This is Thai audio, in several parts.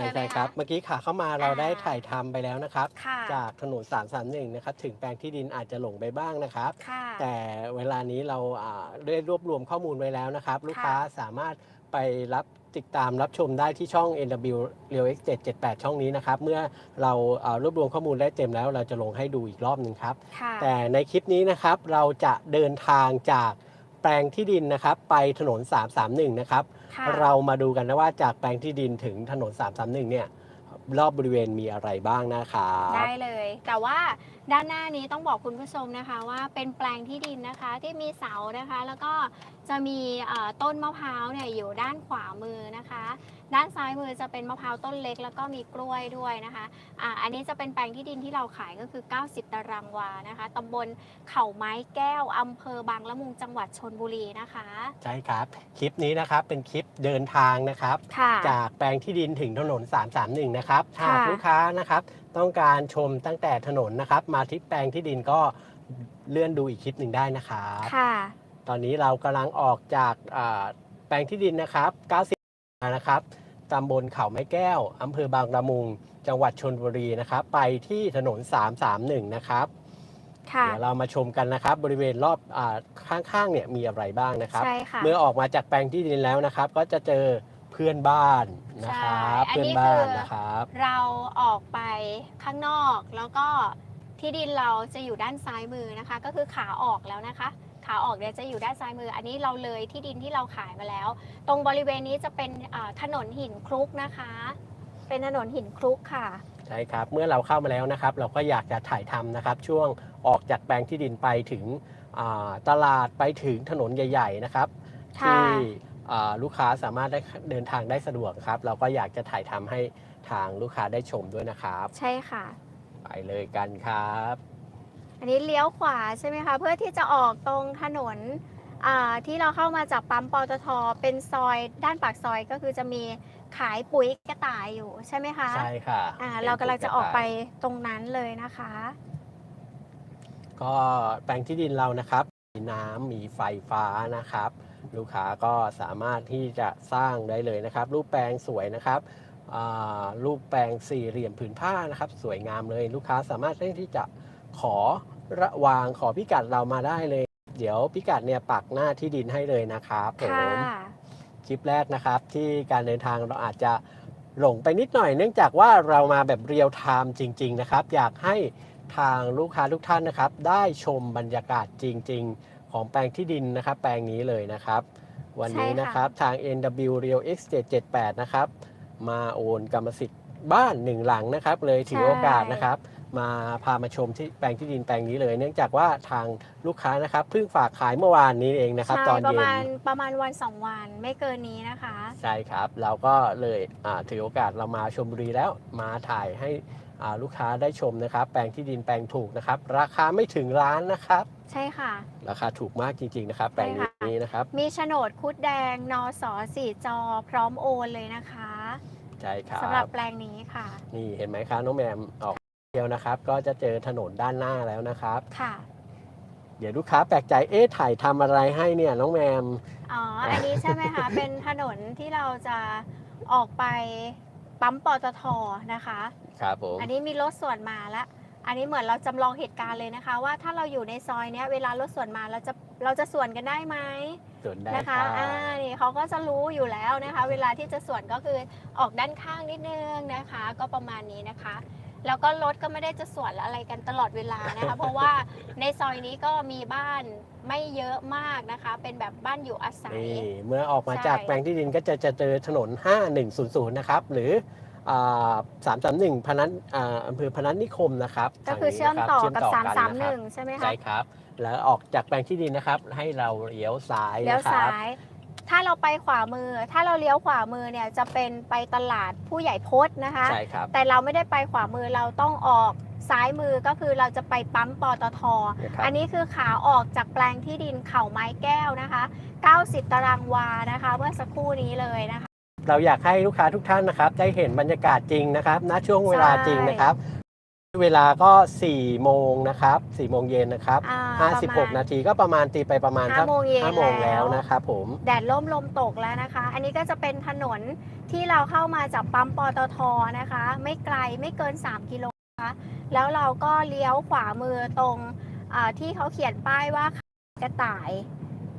ใช่ใช่ไหมใช่ครับ คะ เมื่อกี้ขาเข้ามาเราอ่า ได้ถ่ายทำไปแล้วนะครับ ค่ะ จากถนน 331 นะครับ ถึงแปลงที่ดินอาจจะหลงไปบ้างนะครับ ค่ะ แต่เวลานี้เราอ่าได้รวบรวมข้อมูลไว้แล้วนะครับ ลูกค้าสามารถไปรับติดตามรับชมได้ที่ช่อง NW Real X 778 ช่องนี้นะครับ เมื่อเราอ่ารวบรวมข้อมูลได้เต็มแล้ว เราจะลงให้ดูอีกรอบหนึ่งครับ ค่ะ แต่ในคลิปนี้นะครับเราจะเดินทางจากแปลงที่ดินนะครับ ไปถนน 331 นะครับ ค่ะเรามาดูกันนะว่าจากแปลงที่ดินถึงถนน 331 เนี่ย รอบบริเวณมีอะไรบ้างนะครับได้เลย แต่ว่าด้านหน้านี้ต้องบอกคุณผู้ชมนะคะว่าเป็นแปลงที่ดินนะคะที่มีเสานะคะ แล้วก็จะมีเอ่อต้นมะพร้าวเนี่ยอยู่ด้านขวามือนะคะ ด้านซ้ายมือจะเป็นมะพร้าวต้นเล็ก แล้วก็มีกล้วยด้วยนะคะอ่าอันนี้จะเป็นแปลงที่ดินที่เราขายก็คือ 90 ตารางวานะคะตำบลเขาไม้แก้วอำเภอบางละมุงจังหวัดชนบุรีนะคะใช่ครับ คลิปนี้นะครับเป็นคลิปเดินทางนะครับค่ะจากแปลงที่ดินถึงถนน 331 นะครับค่ะหากลูกค้านะครับ ต้องการชมตั้งแต่ถนนนะครับ มาที่แปลงที่ดินก็เลื่อนดูอีกคลิปหนึ่งได้นะครับค่ะ ตอนนี้เรากำลังออกจากอ่าแปลงที่ดินนะครับ 90นะครับตำบลเขาไม้แก้วอำเภอบางละมุง จังหวัดชนบุรีนะครับ ไปที่ถนน 331 นะครับ ค่ะ เดี๋ยวเรามาชมกันนะครับ บริเวณรอบอาข้างๆเนี่ยมีอะไรบ้างนะครับ ใช่ค่ะ เมื่อออกมาจากแปลงที่ดินแล้วนะครับ ก็จะเจอ เพื่อนบ้านนะครับใช่อันเพื่อนนี้บ้านคือ นะครับ เราออกไปข้างนอกแล้วก็ที่ดินเราจะอยู่ด้านซ้ายมือนะคะ ก็คือขาออกแล้วนะคะ ขาออกเนี่ยจะอยู่ด้านซ้ายมือ อันนี้เราเลยที่ดินที่เราขายมาแล้ว ตรงบริเวณนี้จะเป็นอ่าถนนหินคลุกนะคะ เป็นถนนหินคลุกค่ะ ใช่ครับ เมื่อเราเข้ามาแล้วนะครับ เราก็อยากจะถ่ายทำนะครับ ช่วงออกจากแปลงที่ดินไปถึงอ่าตลาดไปถึงถนนใหญ่ ๆนะครับ ค่ะ ที่อ่า ลูกค้าสามารถได้เดินทางได้สะดวกครับ เราก็อยากจะถ่ายทำให้ทางลูกค้าได้ชมด้วยนะครับ ใช่ค่ะ ไปเลยกันครับ อันนี้เลี้ยวขวาใช่ไหมคะเพื่อที่จะออกตรงถนนอ่าที่เราเข้ามาจากปั๊มปตทเป็นซอยด้านปากซอยก็คือจะมีขายปุ๋ยกระต่ายอยู่ใช่ไหมคะใช่ค่ะอ่าป็นเรากำลังจะออกไปตุ๊กตรงนั้นเลยนะคะตาก็แปลงที่ดินเรานะครับ มีน้ำมีไฟฟ้านะครับ ลูกค้าก็สามารถที่จะสร้างได้เลยนะครับ รูปแปลงสวยนะครับอ่ารูปแปลงสี่เหลี่ยมผืนผ้านะครับ สวยงามเลยลูกค้าสามารถที่จะขอระวางขอพิกัดเรามาได้เลย เดี๋ยวพิกัดเนี่ยปักหน้าที่ดินให้เลยนะครับผค่ะมคลิปแรกนะครับที่การเดินทางเราอาจจะหลงไปนิดหน่อย เนื่องจากว่าเรามาแบบเรียลไทม์จริง ๆ นะครับ อยากให้ทางลูกค้าทุกท่านนะครับ ได้ชมบรรยากาศจริง ๆ ของแปลงที่ดินนะครับ แปลงนี้เลยนะครับ วันนี้ใช่ค่ะนะครับทาง NW Real X 778นะครับ มาโอนกรรมสิทธิ์บ้านหนึ่งหลังนะครับ เลยถือโอกาสนะครับ มาพามาชมที่แปลงที่ดินแปลงนี้เลย เนื่องจากว่าทางลูกค้านะครับเพิ่งฝากขายเมื่อวานนี้เองนะครับใช่ตอนประเย็นมาณประมาณวันสองวันไม่เกินนี้นะคะ ใช่ครับ เราก็เลยอ่าถือโอกาสเรามาชมบุรีแล้วมาถ่ายให้อ่า ลูกค้าได้ชมนะครับ แปลงที่ดินแปลงถูกนะครับ ราคาไม่ถึงล้านนะครับ ใช่ค่ะ ราคาถูกมากจริง ๆ นะครับ แปลงใช่ค่ะนี้นะครับ มีโฉนดคุดแดงนอสอสี่จอ พร้อมโอนเลยนะคะใช่ครัสำหรับบแปลงนี้ค่ะ นี่เห็นไหมครับน้องแหมมออกเดียวนะครับ ก็จะเจอถนนด้านหน้าแล้วนะครับค่ะเดี๋ยวลูกค้าแปลกใจ เอ๊ะ ถ่ายทำอะไรให้เนี่ยน้องแหมม อ๋อ อันนี้ใช่ไหมคะ เป็นถนนที่เราจะออกไป ปั๊มปตทนะคะ ครับผม อันนี้มีรถสวนมาแล้วอันนี้เหมือนเราจำลองเหตุการณ์เลยนะคะ ว่าถ้าเราอยู่ในซอยเนี้ยเวลารถสวนมาเราจะเราจะสวนกันได้ไหมส่วนได้นะคะรับอ่านี่เขาก็จะรู้อยู่แล้วนะคะ เวลาที่จะสวนก็คือออกด้านข้างนิดนึงนะคะ ก็ประมาณนี้นะคะ แล้วก็รถก็ไม่ได้จะสวนอะไรกันตลอดเวลานะคะ เพราะว่าในซอยนี้ก็มีบ้าน ไม่เยอะมากนะคะ เป็นแบบบ้านอยู่อาศัย นี่เมื่อออกมาใช่จากแปลงที่ดินก็จะจะเจอถนน 5100 นะครับ หรือสามสามหนึ่งพนัสอ่าอำเภอพนัสนิคมนะครับก็คือทางนี้เชื่อมนะครับต่อเชื่กับนนะครับ331 ใช่ไหมคะใช่ครับ แล้วออกจากแปลงที่ดินนะครับ ให้เราเลี้ยวซ้ายเลี้ยวนะครัซ้าบยถ้าเราไปขวามือ ถ้าเราเลี้ยวขวามือเนี่ยจะเป็นไปตลาดผู้ใหญ่พจน์นะคะ ใช่ครับ แต่เราไม่ได้ไปขวามือเราต้องออก ซ้ายมือก็คือเราจะไปปั๊มปตทนะครับอันนี้คือขาออกจากแปลงที่ดินเขาไม้แก้วนะคะ 90 ตารางวานะคะ เมื่อสักครู่นี้เลยนะคะ เราอยากให้ลูกค้าทุกท่านนะครับ ได้เห็นบรรยากาศจริงนะครับณช่วงเวลาจริงนะครับ เวลาก็4โมงนะครับ4โมงเย็นนะครับอ่าประมาณ56 นาทีก็ประมาณตีไปประมาณห้าโมงเย็นห้าโมงแล้แล้ววนะครับผมแดดล่มลมตกแล้วนะคะ อันนี้ก็จะเป็นถนนที่เราเข้ามาจากปั๊มปตทนะคะ ไม่ไกลไม่เกิน 3 กิโลนะคะ แล้วเราก็เลี้ยวขวามือตรงอ่าที่เขาเขียนป้ายว่ากระต่าย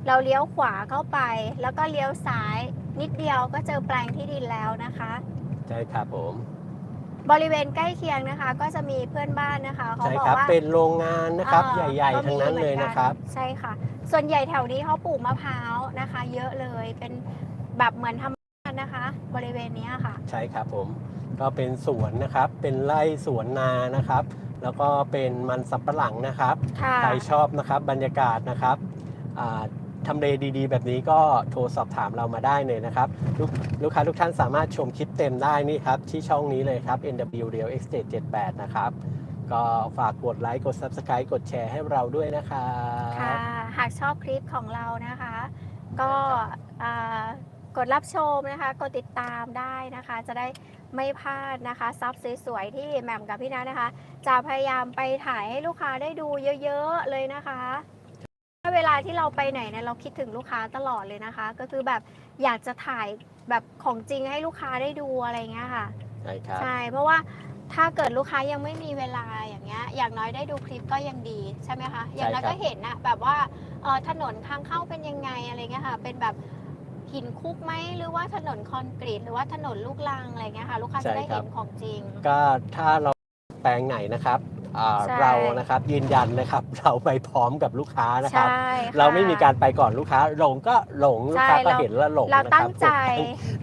เราเลี้ยวขวาเข้าไป แล้วก็เลี้ยวซ้ายนิดเดียวก็เจอแปลงที่ดินแล้วนะคะ ใช่ครับผม บริเวณใกล้เคียงนะคะ ก็จะมีเพื่อนบ้านนะคะเขาใช่บอกครับว่าเป็นโรงงานนะครับเอ่อใหญ่ก็ๆทั้งนั้นเลยนะครับมีหมือกัใช่ค่ะ ส่วนใหญ่แถวนี้เขาปลูกมะพร้าวนะคะ เยอะเลยเป็นแบบเหมือนธรรมชาติ นะคะ บริเวณเนี้ยค่ะ ใช่ครับผม ก็เป็นสวนนะครับ เป็นไร่สวนนานะครับ แล้วก็เป็นมันสำปะหลังนะครับค่ะใครชอบนะครับบรรยากาศนะครับอ่าทำเลดีๆ แบบนี้ก็โทรสอบถามเรามาได้เลยนะครับลูกลูกค้าทุกท่านสามารถชมคลิปเต็มได้นี่ครับ ที่ช่องนี้เลยครับ NW Real Estate 78 นะครับ ก็ฝากกดไลค์กด Subscribe กดแชร์ให้เราด้วยนะครับค่ะ หากชอบคลิปของเรานะคะ ก็อ่า กดรับชมนะคะ กดติดตามได้นะคะ จะได้ไม่พลาดนะคะซับสวยๆที่แหม่มกับพี่นัทนะคะ จะพยายามไปถ่ายให้ลูกค้าได้ดูเยอะๆเลยนะคะถ้าเวลาที่เราไปไหนเนี่ยเราคิดถึงลูกค้าตลอดเลยนะคะ ก็คือแบบอยากจะถ่ายแบบของจริงให้ลูกค้าได้ดูอะไรเงี้ยค่ะใช่ครับใช่เพราะว่าถ้าเกิดลูกค้ายังไม่มีเวลาอย่างเงี้ย อย่างน้อยได้ดูคลิปก็ยังดีใช่ไหมคะ อย่างน้อยใช่ครับก็เห็นนะแบบว่าเออถนนทางเข้าเป็นยังไงอะไรเงี้ยค่ะ เป็นแบบ หินคุกไหมหรือว่าถนนคอนกรีตหรือว่าถนนลูกรังอะไรเงี้ยค่ะลูกค้าจะได้เห็นของจริง ก็ถ้าเราแปลงไหนนะครับอ่าใช่ เรานะครับยืนยันนะครับ เราไปพร้อมกับลูกค้านะครับ ใช่ค่ะ เราไม่มีการไปก่อนลูกค้าหลงก็หลงลูกค้าใช่ก็เรา เห็นแล้วหลงเรานะคตั้รังบใจ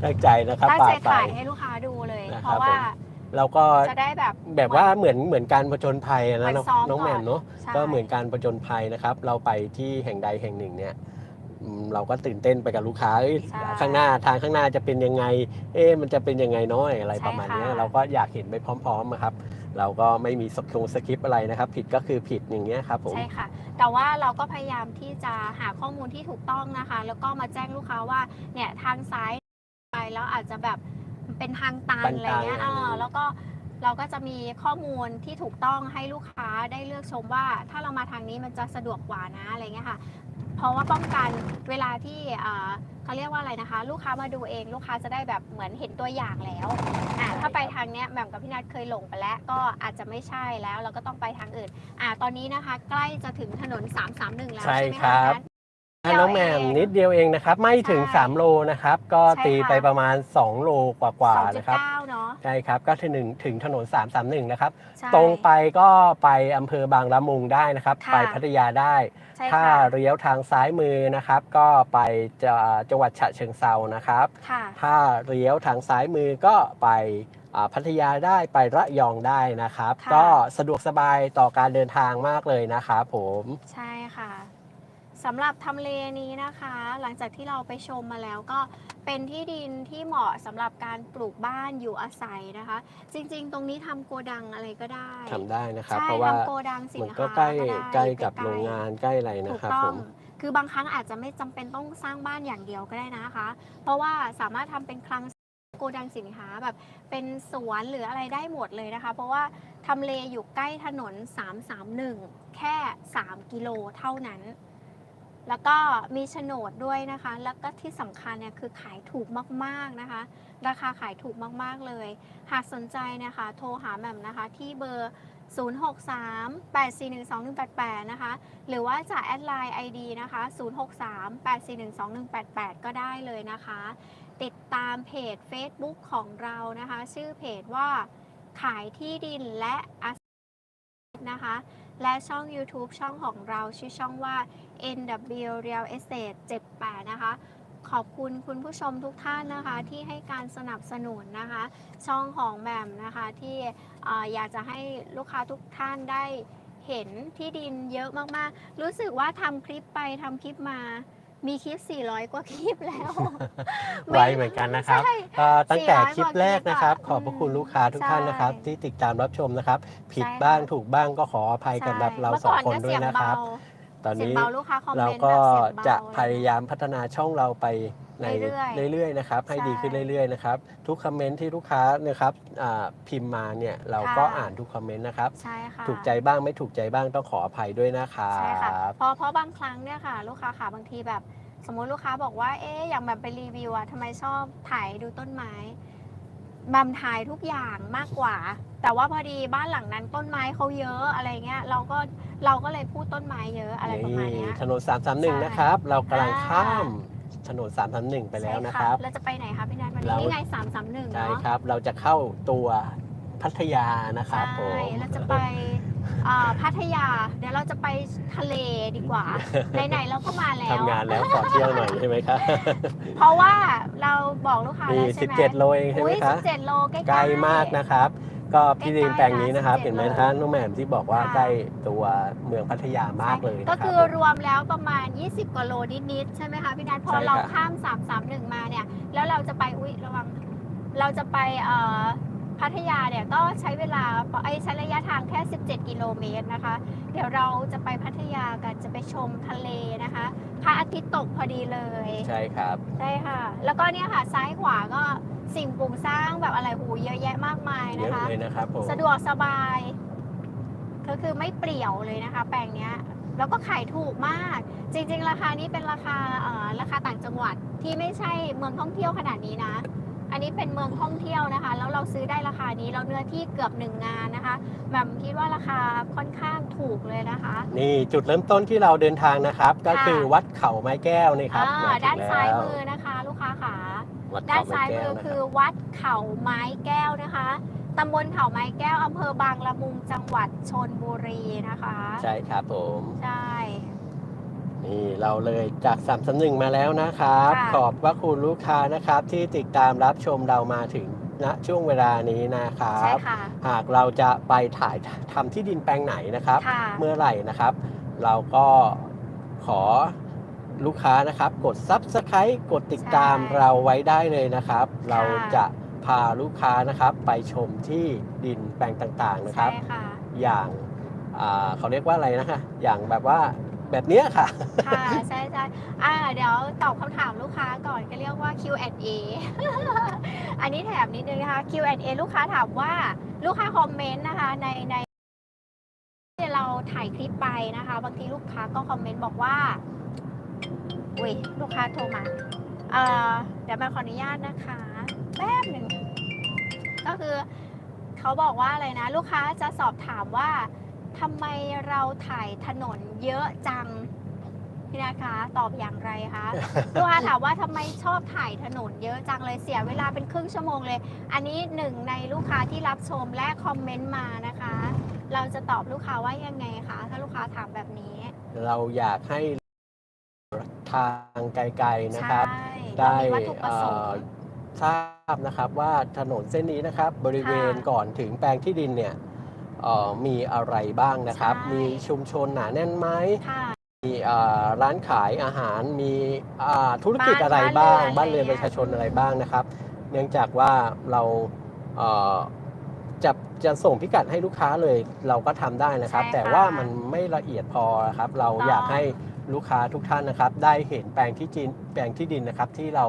ตั้งใจนะครับตั้งใจปาดไปถ่ายให้ลูกค้าดูเลย นะครับ เพราะว่าเราก็จะได้แบบ แบบว่าเหมือนเหมือนการผจญภัยเหมืนะอนน้องซ้อมน้องแหม่มก่อน เนาะ ใช่ก็เหมือนการผจญภัยนะครับ เราไปที่แห่งใดแห่งหนึ่งเนี่ย อืมเราก็ตื่นเต้นไปกับลูกค้าเอ้ยใช่ข้างหน้าทางข้างหน้าจะเป็นยังไง เอ๊ะมันจะเป็นยังไงเน้อยอะไรใช่ประมาณเนี้ยค่ะ เราก็อยากเห็นไปพร้อมๆนะครับ เราก็ไม่มีสคงสคริปต์อะไรนะครับ ผิดก็คือผิดอย่างเงี้ยครับผม ใช่ค่ะ แต่ว่าเราก็พยายามที่จะหาข้อมูลที่ถูกต้องนะคะ แล้วก็มาแจ้งลูกค้าว่าเนี่ยทางซ้ายไปแล้วอาจจะแบบเป็นทางตันตันๆอะไรเงี้ยอะไรอย่างเงี้ยเออแล้วก็เราก็จะมีข้อมูลที่ถูกต้องให้ลูกค้าได้เลือกชมว่า ถ้าเรามาทางนี้มันจะสะดวกกว่านะอะไรเงี้ยค่ะ เพราะว่าป้องกันเวลาที่อ่าเขาเรียกว่าอะไรนะคะ ลูกค้ามาดูเองลูกค้าจะได้แบบเหมือนเห็นตัวอย่างแล้วอ่าถ้าไปทางเนี้ยแหม่มกับพี่นัทเคยหลงไปแล้ว ก็อาจจะไม่ใช่แล้วเราก็ต้องไปทางอื่นอ่าตอนนี้นะคะ ใกล้จะถึงถนน 331 แล้วใช่ใช่ไหมครัคะบ พี่นัท น้องแหม่มนิดเดียวเองนะครับ ไม่ถึงใช่3โลนะครับ ก็ใช่ตีค่ะไปประมาณ 2 โลกว่าๆนะครับ2.9เนาะ ใช่ครับ ก็ถึงถึงถนน 331 นะครับ ใช่ตรงไปก็ไปอำเภอบางละมุงได้นะครับ ค่ะ ไปพัทยาได้ ใช่ถ้าค่ะเลี้ยวทางซ้ายมือนะครับ ก็ไปจะจังหวัดฉะเชิงเซานะครับ ค่ะ ถ้าเลี้ยวทางซ้ายมือก็ไปอ่าพัทยาได้ไประยองได้นะครับ ค่ะ ก็สะดวกสบายต่อการเดินทางมากเลยนะครับผม ใช่ค่ะ สำหรับทำเลนี้นะคะ หลังจากที่เราไปชมมาแล้วก็เป็นที่ดินที่เหมาะสำหรับการปลูกบ้านอยู่อาศัยนะคะ จริงๆ ตรงนี้ทำโกดังอะไรก็ได้ทำได้นะครับใช่เพราะว่าทำโกดังสินมันค้าก็ใกล้ได้ใกล้กับใกล้ๆโรงงานใกล้อะไรถูนะกครับต้อผงมคือบางครั้งอาจจะไม่จำเป็นต้องสร้างบ้านอย่างเดียวก็ได้นะคะ เพราะว่าสามารถทำเป็นคลังโกดังสินค้าแบบเป็นสวนหรืออะไรได้หมดเลยนะคะ เพราะว่าทำเลอยู่ใกล้ถนน 331 แค่ 3 กิโลเท่านั้น แล้วก็มีโฉนดด้วยนะคะ แล้วก็ที่สำคัญเนี่ยคือขายถูกมากๆนะคะ ราคาขายถูกมากๆเลย หากสนใจนะคะ โทรหาแหม่มนะคะที่เบอร์ 063-841-2188 นะคะ หรือว่าจะแอดไลน์ ID นะคะ 063-841-2188 ก็ได้เลยนะคะ ติดตามเพจ Facebook ของเรานะคะ ชื่อเพจว่าขายที่ดินและอสังหานะคะ และช่อง YouTube ช่องของเราชื่อช่องว่า NW Real Estate 78 นะคะ ขอบคุณคุณผู้ชมทุกท่านนะคะ ที่ให้การสนับสนุนนะคะ ช่องของแหม่มนะคะที่ออยากจะให้ลูกค้าทุกท่านได้เห็นที่ดินเยอะมากๆ รู้สึกว่าทำคลิปไปทำคลิปมา มีคลิป 400 กว่าคลิปแล้ว ไวเหมือนกันนะครับใช่ก็ตั้งแต่400คลิปแรกนะครับกว่าคลิปอะขอบพระคุณลูกค้าทุกท่านนะครับใช่ที่ติดตามรับชมนะครับ ผิดใช่ค่ะบ้างถูกบ้างก็ขออภัยกับใช่เรามื่สองก่คนด้วยนะครับก็ตอนเสียงนี้เบาเสียงเบาลูกค้าคอมเมเรานต์ก็แบบเสียงเบาจะอไรพยายามพัฒนาช่องเราไป ในเรื่อยๆเรื่อยๆนะครับให้ใช่ดีขึ้นเรื่อยๆนะครับทุกคอมเมนต์ที่ลูกค้านะครับอ่าพิมพ์มาเนี่ยเราก็ค่ะ อ่านทุกคอมเมนต์นะครับ ใช่ค่ะ ถูกใจบ้างไม่ถูกใจบ้างต้องขออภัยด้วยนะครัใช่ค่ะบ เพราะเพราะบางครั้งเนี่ยค่ะ ลูกค้าค่ะบางทีแบบ สมมุติลูกค้าบอกว่าเอ๊ะอย่างแบบไปรีวิวอะทำไมชอบถ่ายดูต้นไม้แบมถ่ายทุกอย่างมากกว่า แต่ว่าพอดีบ้านหลังนั้นต้นไม้เขาเยอะอะไรเงี้ยเราก็เราก็เลยพูดต้นไม้เยอะอะไรประมาณเนี้ย ถนนใช่331 นะครับ เรากำลังอ่าข้าม ถนน331ไปแล้วนะครับใช่เราจะไปไหนคะพี่นัทวันนี้เรานี่ไงสามสามหนึ่งใช่เนาะครับ เราจะเข้าตัวพัทยานะครับผใช่ม เราจะไปอ่าพัทยา เดี๋ยวเราจะไปทะเลดีกว่า ไหนๆเราก็มาแล้ว ทำงานแล้วขอเที่ยวหน่อยใช่ไหมครับเพราะว่าเราบอกลูกค้ามีแล้วใช่ไหม17 โลเองใช่ไหมอุ้ยคะ สิบเจ็ดโลใกล้ๆใกล้มากนะครับ ก็พี่ดินใกล้ๆแปลงนี้นะครับนะ17เห็นไหมคะน้องแหม่มที่บอกว่าค่ะใกล้ตัวเมืองพัทยามากเลยนะก็รับคือผมรวมแล้วประมาณ 20กว่าโลนิดๆใช่ไหมคะพี่นัทพอใช่ค่ะเราข้าม 331 มาเนี่ย แล้วเราจะไปอุ้ยระวังเราจะไปเอ่อพัทยาเนี่ยก็ใช้เวลาไอ้ใช้ระยะทางแค่ 17 กิโลเมตรนะคะ เดี๋ยวเราจะไปพัทยากันจะไปชมทะเลนะคะพระอาทิตย์ตกพอดีเลย ใช่ครับ ใช่ค่ะ แล้วก็เนี่ยค่ะซ้ายขวาก็ สิ่งปลูกสร้างแบบอะไรหูเยอะแยะมากมายเยนะอะคะ เลยนะครับผมสะดวกสบาย ก็คือไม่เปรี่ยวเลยนะคะ แปลงเนี้ย แล้วก็ขายถูกมาก จริง ๆ ราคานี้เป็นราคาเอ่อราคาต่างจังหวัดที่ไม่ใช่เมืองท่องเที่ยวขนาดนี้นะ อันนี้เป็นเมืองท่องเที่ยวนะคะ แล้วเราซื้อได้ราคานี้เราเนื้อที่เกือบหนึ่งงานนะคะแบบคิดว่าราคาค่อนข้างถูกเลยนะคะ นี่จุดเริ่มต้นที่เราเดินทางนะครับ ก็คือวัดเขาไม้แก้วนี่ครับอ่ามาถึงด้านซ้ายแล้ว มือนะคะลูกค้าขา วัดด้าเขานไม้ซ้ายแก้มืวอนะคืคอรับวัดเขาไม้แก้วนะคะตำบลเขาไม้แก้วอำเภอบางละมุงจังหวัดชนบุรีนะคะ ใช่ครับผม ใช่ นี่เราเลยจาก3ามสหนึ่งมาแล้วนะครับค่ะขอบพระคุณลูกค้านะครับที่ติดตามรับชมเรามาถึงณช่วงเวลานี้นะครัใช่บค่ะหากเราจะไปถ่ายทำที่ดินแปลงไหนนะครับค่ะเมื่อไหร่นะครับ เราก็ขอ ลูกค้านะครับ กด Subscribe กดติดตามใช่เราไว้ได้เลยนะครับค่ะเราจะพาลูกค้านะครับไปชมที่ดินแปลงต่างๆนะครับใช่ค่ะอย่างอ่าเขาเรียกว่าอะไรนะคะอย่างแบบว่าแบบเนี้ยค่ะ ค่ะ ใช่ใช่อ่าเดี๋ยวตอบคำถามลูกค้าก่อนก็เรียกว่า Q&A อันนี้แถมนิดนึงนะคะ Q&A ลูกค้าถามว่าลูกค้าคอมเมนต์นะคะในในที่เราถ่ายคลิปไปนะคะ บางทีลูกค้าก็คอมเมนต์บอกว่า อุ้ยลูกค้าโทรมา เอ่อ เดี๋ยวมาขออนุญาตนะคะ แป๊บหนึ่ง ก็คือเขาบอกว่าอะไรนะ ลูกค้าจะสอบถามว่าทำไมเราถ่ายถนนเยอะจัง พี่นะคะตอบอย่างไรคะ ลูกค้าถามว่าทำไมชอบถ่ายถนนเยอะจังเลยเสียเวลาเป็นครึ่งชั่วโมงเลย อันนี้หนึ่งในลูกค้าที่รับชมและคอมเมนต์มานะคะ เราจะตอบลูกค้าว่ายังไงคะ ถ้าลูกค้าถามแบบนี้ เราอยากให้ ทางไกลๆนะครับใช่ได้เรามีวัตถุประสงเอ่อค์ทราบนะครับว่าถนนเส้นนี้นะครับบริเวณค่ะก่อนถึงแปลงที่ดินเนี่ยเอ่อมีอะไรบ้างนะครับใช่มีชุมชนหนาแน่นไหมค่ะมีเอ่อร้านขายอาหารมีอ่าธุรกิจบ้านอะไรบ้าง บ้าบ้านนเรืเรืออนนอะไรประชาชนอะไรบ้างนะครับ เนื่องจากว่าเราเอ่อจะจะส่งพิกัดให้ลูกค้าเลยเราก็ทำได้นะครับใช่ค่ะแต่ว่ามันไม่ละเอียดพอครับ เราถูกต้องอยากให้ ลูกค้าทุกท่านนะครับ ได้เห็นแปลงที่จินแปลงที่ดินนะครับที่เรา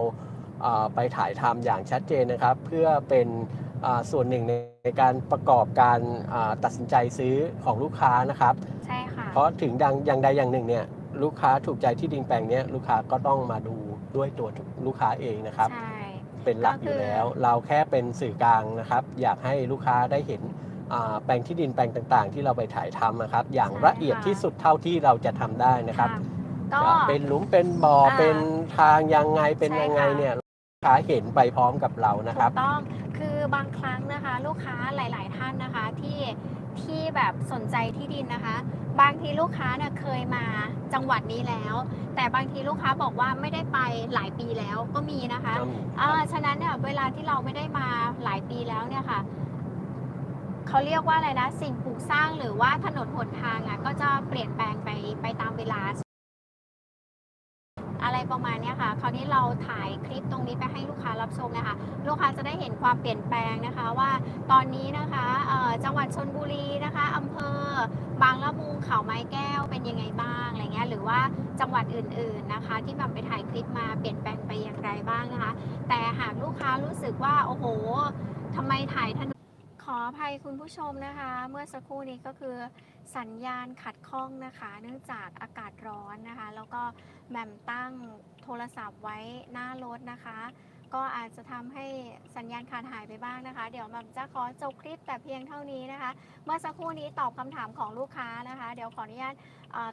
เอ่อไปถ่ายทำอย่างชัดเจนนะครับ เพื่อเป็นอ่าส่วนหนึ่งในในการประกอบการอ่าตัดสินใจซื้อของลูกค้านะครับใช่ค่ะเพราะถึงดังอย่างใดอย่างหนึ่งเนี่ยลูกค้าถูกใจที่ดินแปลงเนี้ยลูกค้าก็ต้องมาดูด้วยตัวลูกค้าเองนะครับใช่เป็นหลักก็อคือยู่แล้ว เราแค่เป็นสื่อกลางนะครับ อยากให้ลูกค้าได้เห็นอ่า แปลงที่ดินแปลงต่างๆ ที่เราไปถ่ายทำนะครับ อย่างใช่ละเอียดค่ะที่สุดเท่าที่เราจะทำได้นะครับค่ะก็จะเป็นหลุมเป็นบ่ออ่าเป็นทางยังไงเป็นใช่ยังไงค่ะเนี่ยลูกค้าเห็นไปพร้อมกับเรานะคถูรับกต้องคือบางครั้งนะคะ ลูกค้าหลาย ๆ ท่านนะคะที่ที่แบบสนใจที่ดินนะคะ บางทีลูกค้าเนี่ยเคยมาจังหวัดนี้แล้ว แต่บางทีลูกค้าบอกว่าไม่ได้ไปหลายปีแล้วก็มีนะคะก็มีอ่าฉะนั้นเนี่ยเวลาที่เราไม่ได้มาหลายปีแล้วเนี่ยค่ะ เขาเรียกว่าอะไรนะ สิ่งปลูกสร้างหรือว่าถนนหนทางอะก็จะเปลี่ยนแปลงไปไปตามเวลา อะไรประมาณเนี้ยค่ะ คราวนี้เราถ่ายคลิปตรงนี้ไปให้ลูกค้ารับชมนะคะ ลูกค้าจะได้เห็นความเปลี่ยนแปลงนะคะว่าตอนนี้นะคะจังหวัดชนบุรีนะคะอำเภอบางละมุงเขาไม้แก้วเป็นยังไงบ้างอะไรเงี้ยหรือว่าจังหวัดอื่น ๆนะคะ ที่แบบไปถ่ายคลิปมาเปลี่ยนแปลงไปอย่างไรบ้างนะคะ แต่หากลูกค้ารู้สึกว่าโอ้โหทำไมถ่ายถน ขออภัยคุณผู้ชมนะคะ เมื่อสักครู่นี้ก็คือสัญญาณขัดข้องนะคะ เนื่องจากอากาศร้อนนะคะ แล้วก็แหม่มตั้งโทรศัพท์ไว้หน้ารถนะคะ ก็อาจจะทำให้สัญญาณขาดหายไปบ้างนะคะ เดี๋ยวแหม่มจะขอจบคลิปแต่เพียงเท่านี้นะคะ เมื่อสักครู่นี้ตอบคำถามของลูกค้านะคะ เดี๋ยวขออนุญาต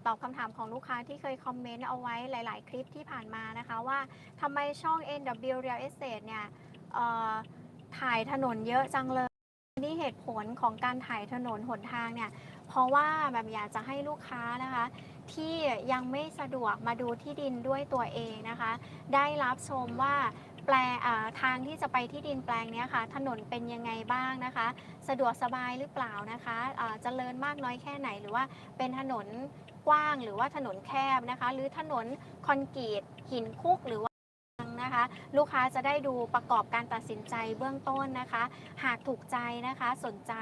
ตอบคำถามของลูกค้าที่เคยคอมเมนต์เอาไว้หลาย ๆ คลิปที่ผ่านมานะคะ ว่าทำไมช่อง NW Real Estate เนี่ยถ่ายถนนเยอะจังเลย นี่เหตุผลของการถ่ายถนนหนทางเนี่ย เพราะว่าแบบอยากจะให้ลูกค้านะคะ ที่ยังไม่สะดวกมาดูที่ดินด้วยตัวเองนะคะ ได้รับชมว่าแปลทางที่จะไปที่ดินแปลงนี้ค่ะ ถนนเป็นยังไงบ้างนะคะ สะดวกสบายหรือเปล่านะคะอ่าเจริญมากน้อยแค่ไหนหรือว่าเป็นถนนกว้างหรือว่าถนนแคบนะคะ หรือถนนคอนกรีตหินคุกหรือว่า นะคะ ลูกค้าจะได้ดูประกอบการตัดสินใจเบื้องต้นนะคะ หากถูกใจนะคะสนใจ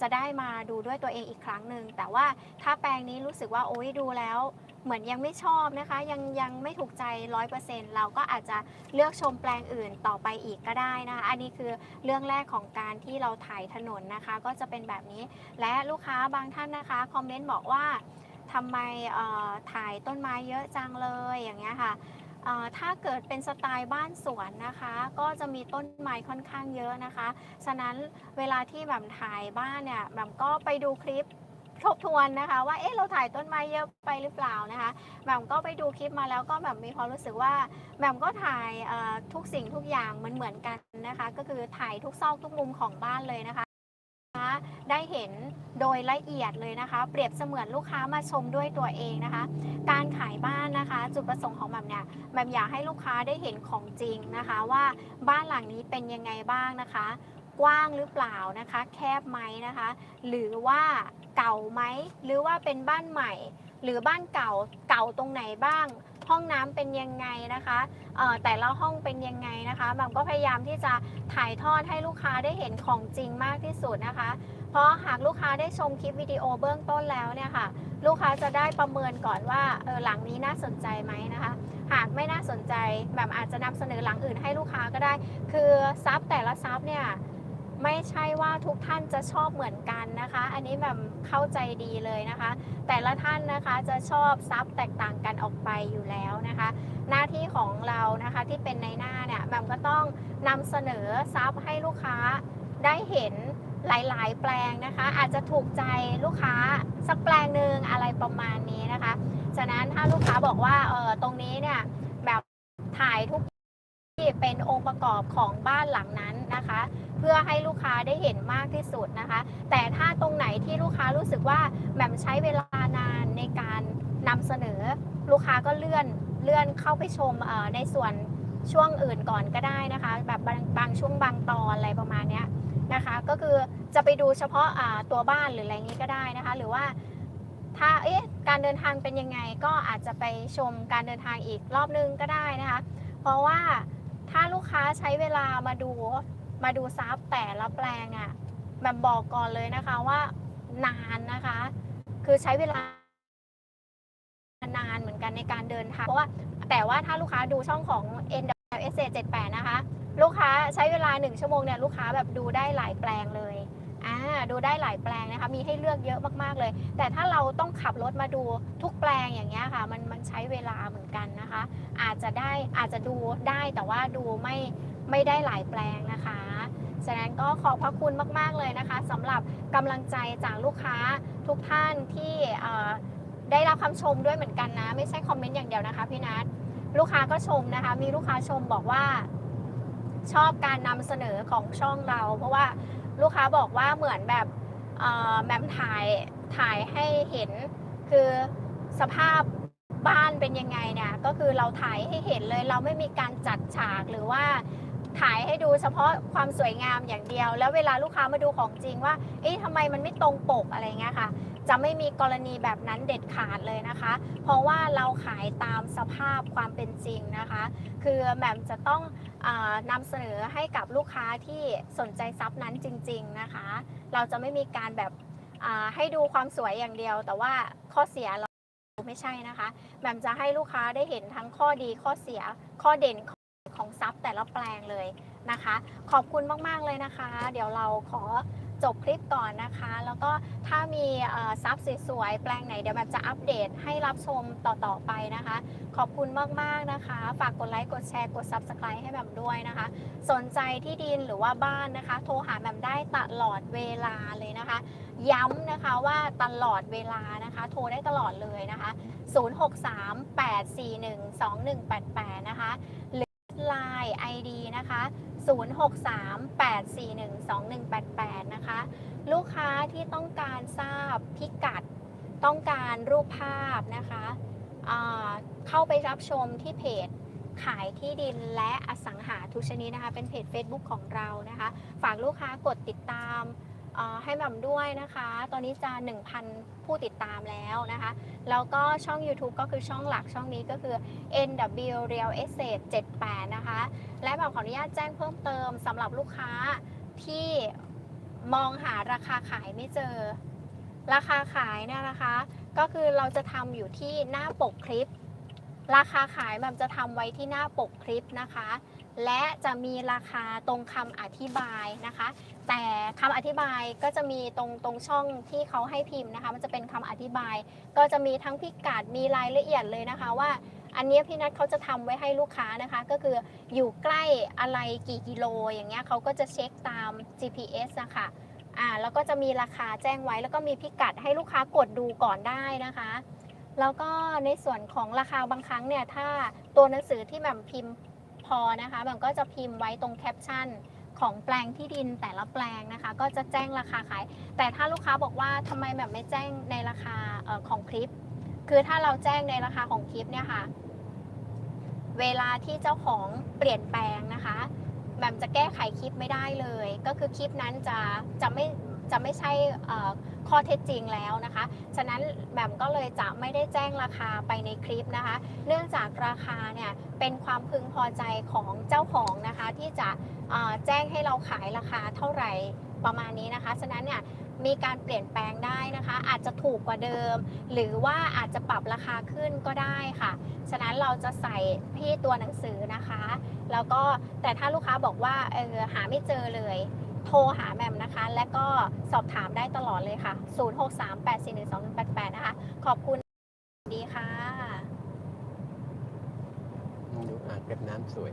จะได้มาดูด้วยตัวเองอีกครั้งหนึ่งแต่ว่าถ้าแปลงนี้รู้สึกว่าโอ้ยดูแล้วเหมือนยังไม่ชอบนะคะ ยังยังไม่ถูกใจ 100%เราก็อาจจะเลือกชมแปลงอื่นต่อไปอีกก็ได้นะคะอันนี้คือเรื่องแรกของการที่เราถ่ายถนนนะคะ ก็จะเป็นแบบนี้ และลูกค้าบางท่านนะคะคอมเมนต์บอกว่าทำไมถ่ายต้นไม้เยอะจังเลยอย่างเงี้ยค่ะ ถ้าเกิดเป็นสไตล์บ้านสวนนะคะ ก็จะมีต้นไม้ค่อนข้างเยอะนะคะ ฉะนั้นเวลาที่แบบถ่ายบ้านเนี่ยแบบก็ไปดูคลิปทบทวนนะคะ ว่าเอ๊ะเราถ่ายต้นไม้เยอะไปหรือเปล่านะคะแบบก็ไปดูคลิปมาแล้วก็แบบมีความรู้สึกว่าแบบก็ถ่ายทุกสิ่งทุกอย่างเหมือนเหมือนกันนะคะ ก็คือถ่ายทุกซอกทุกมุมของบ้านเลยนะคะ ได้เห็นโดยละเอียดเลยนะคะ เปรียบเสมือนลูกค้ามาชมด้วยตัวเองนะคะ การขายบ้านนะคะ จุดประสงค์ของแบบเนี่ยแบบอยากให้ลูกค้าได้เห็นของจริงนะคะ ว่าบ้านหลังนี้เป็นยังไงบ้างนะคะ กว้างหรือเปล่านะคะ แคบไหมนะคะ หรือว่าเก่าไหมหรือว่าเป็นบ้านใหม่ หรือบ้านเก่าเก่าตรงไหนบ้าง ห้องน้ำเป็นยังไงนะคะเอ่อแต่ละห้องเป็นยังไงนะคะแบบก็พยายามที่จะถ่ายทอดให้ลูกค้าได้เห็นของจริงมากที่สุดนะคะ เพราะหากลูกค้าได้ชมคลิปวิดีโอเบื้องต้นแล้วเนี่ยค่ะ ลูกค้าจะได้ประเมินก่อนว่าเออหลังนี้น่าสนใจไหมนะคะ หากไม่น่าสนใจแบบอาจจะนำเสนอหลังอื่นให้ลูกค้าก็ได้ คือซับแต่ละซับเนี่ย ไม่ใช่ว่าทุกท่านจะชอบเหมือนกันนะคะ อันนี้แบบเข้าใจดีเลยนะคะ แต่ละท่านนะคะจะชอบซับแตกต่างกันออกไปอยู่แล้วนะคะ หน้าที่ของเรานะคะที่เป็นในหน้าเนี่ยแบบก็ต้องนำเสนอซับให้ลูกค้าได้เห็นหลาย ๆ แปลงนะคะ อาจจะถูกใจลูกค้าสักแปลงหนึ่งอะไรประมาณนี้นะคะ ฉะนั้นถ้าลูกค้าบอกว่าเออตรงนี้เนี่ยแบบถ่ายทุก เป็นองค์ประกอบของบ้านหลังนั้นนะคะ เพื่อให้ลูกค้าได้เห็นมากที่สุดนะคะ แต่ถ้าตรงไหนที่ลูกค้ารู้สึกว่าแหม่มใช้เวลานานในการนำเสนอ ลูกค้าก็เลื่อนเลื่อนเข้าไปชมในส่วนช่วงอื่นก่อนก็ได้นะคะ แบบบางบางช่วงบางตอนอะไรประมาณนี้นะคะ ก็คือจะไปดูเฉพาะตัวบ้านหรืออะไรนี้ก็ได้นะคะ หรือว่าถ้าเอ๊ะการเดินทางเป็นยังไงก็อาจจะไปชมการเดินทางอีกรอบนึงก็ได้นะคะ เพราะว่า ถ้าลูกค้าใช้เวลามาดูมาดูซับแต่ละแปลงอะ่ะแบบบอกก่อนเลยนะคะว่านานนะคะ คือใช้เวลานานเหมือนกันในการเดินทาง เพราะว่าแต่ว่าถ้าลูกค้าดูช่องของ n w s 78นะคะ ลูกค้าใช้เวลา 1 ชั่วโมงเนี่ยลูกค้าแบบดูได้หลายแปลงเลย อ่าดูได้หลายแปลงนะคะ มีให้เลือกเยอะมากๆเลย แต่ถ้าเราต้องขับรถมาดูทุกแปลงอย่างเงี้ยค่ะ มันมันใช้เวลาเหมือนกันนะคะ อาจจะได้อาจจะดูได้แต่ว่าดูไม่ไม่ได้หลายแปลงนะคะฉะนั้นก็ขอบพระคุณมาก ๆ เลยนะคะสำหรับกำลังใจจากลูกค้าทุกท่านที่ได้รับคำชมด้วยเหมือนกันนะ ไม่ใช่คอมเมนต์อย่างเดียวนะคะพี่นัทลูกค้าก็ชมนะคะ มีลูกค้าชมบอกว่าชอบการนำเสนอของช่องเรา เพราะว่า ลูกค้าบอกว่าเหมือนแบบแหมมถ่ายถ่ายให้เห็นคือสภาพบ้านเป็นยังไงเนี่ยก็คือเราถ่ายให้เห็นเลยเราไม่มีการจัดฉากหรือว่าถ่ายให้ดูเฉพาะความสวยงามอย่างเดียว แล้วเวลาลูกค้ามาดูของจริงว่าเอ๊ะทำไมมันไม่ตรงปกอะไรเงี้ยค่ะ จะไม่มีกรณีแบบนั้นเด็ดขาดเลยนะคะ เพราะว่าเราขายตามสภาพความเป็นจริงนะคะ คือแหม่มจะต้อง นำเสนอให้กับลูกค้าที่สนใจซับนั้นจริง ๆนะคะ เราจะไม่มีการแบบให้ดูความสวยอย่างเดียว แต่ว่าข้อเสียเราไม่ใช่นะคะแหม่มจะให้ลูกค้าได้เห็นทั้งข้อดีข้อเสียข้อเด่นของซับแต่ละแปลงเลยนะคะ ขอบคุณมาก ๆ เลยนะคะ เดี๋ยวเราขอ จบคลิปก่อนนะคะ แล้วก็ถ้ามีเอ่อซับสวยๆ แปลงไหนเดี๋ยวแบบจะอัปเดตให้รับชมต่อๆไปนะคะ ขอบคุณมากๆนะคะ ฝากกดไลค์กดแชร์กด Subscribe ให้แบบด้วยนะคะ สนใจที่ดินหรือว่าบ้านนะคะ โทรหาแบบได้ตลอดเวลาเลยนะคะ ย้ำนะคะว่าตลอดเวลานะคะ โทรได้ตลอดเลยนะคะ 063-841-2188 นะคะ Line ID นะคะ 063-841-2188 นะคะ ลูกค้าที่ต้องการทราบพิกัด ต้องการรูปภาพนะคะเข้าไปรับชมที่เพจขายที่ดินและอสังหาทุกชนิดนะคะ เป็นเพจ Facebook ของเรานะคะ ฝากลูกค้ากดติดตาม ให้หม่ำด้วยนะคะ ตอนนี้จะ 1,000 ผู้ติดตามแล้วนะคะ แล้วก็ช่อง YouTube ก็คือช่องหลักช่องนี้ก็คือ NW Real Estate 78 นะคะ และแบบขออนุญาตแจ้งเพิ่มเติมสำหรับลูกค้าที่มองหาราคาขายไม่เจอ ราคาขายเนี่ยนะคะ ก็คือเราจะทำอยู่ที่หน้าปกคลิป ราคาขายแบบจะทำไว้ที่หน้าปกคลิปนะคะ และจะมีราคาตรงคำอธิบายนะคะ แต่คำอธิบายก็จะมีตรงตรงช่องที่เขาให้พิมพ์นะคะ มันจะเป็นคำอธิบาย ก็จะมีทั้งพิกัดมีรายละเอียดเลยนะคะว่าอันนี้พี่นัทเขาจะทำไว้ให้ลูกค้านะคะ ก็คืออยู่ใกล้อะไรกี่กิโล อย่างเงี้ยเขาก็จะเช็คตาม GPS นะคะอ่าแล้วก็จะมีราคาแจ้งไว้ แล้วก็มีพิกัดให้ลูกค้ากดดูก่อนได้นะคะ แล้วก็ในส่วนของราคาบางครั้งเนี่ยถ้าตัวหนังสือที่แบบพิมพ์ อนะคะแบบก็จะพิมพ์ไว้ตรงแคปชั่นของแปลงที่ดินแต่ละแปลงนะคะ ก็จะแจ้งราคาขาย แต่ถ้าลูกค้าบอกว่าทำไมแบบไม่แจ้งในราคาออของคลิป คือถ้าเราแจ้งในราคาของคลิปเนี่ยค่ะ เวลาที่เจ้าของเปลี่ยนแปลงนะคะ แบมจะแก้ไขคลิปไม่ได้เลย ก็คือคลิปนั้นจะจะไม่จะไม่ใช่ข้อเท็จจริงแล้วนะคะ ฉะนั้นแบมก็เลยจะไม่ได้แจ้งราคาไปในคลิปนะคะ เนื่องจากราคาเนี่ยเป็นความพึงพอใจของเจ้าของนะคะ ที่จะแจ้งให้เราขายราคาเท่าไหร่ประมาณนี้นะคะ ฉะนั้นเนี่ย มีการเปลี่ยนแปลงได้นะคะ อาจจะถูกกว่าเดิม หรือว่าอาจจะปรับราคาขึ้นก็ได้ค่ะ ฉะนั้นเราจะใส่ที่ตัวหนังสือนะคะ แล้วก็แต่ถ้าลูกค้าบอกว่าเออหาไม่เจอเลยโทรหาแมมนะคะ และก็สอบถามได้ตลอดเลยค่ะ 0638412188 นะคะ ขอบคุณดีค่ะ ดูอ่างเก็บน้ำสวย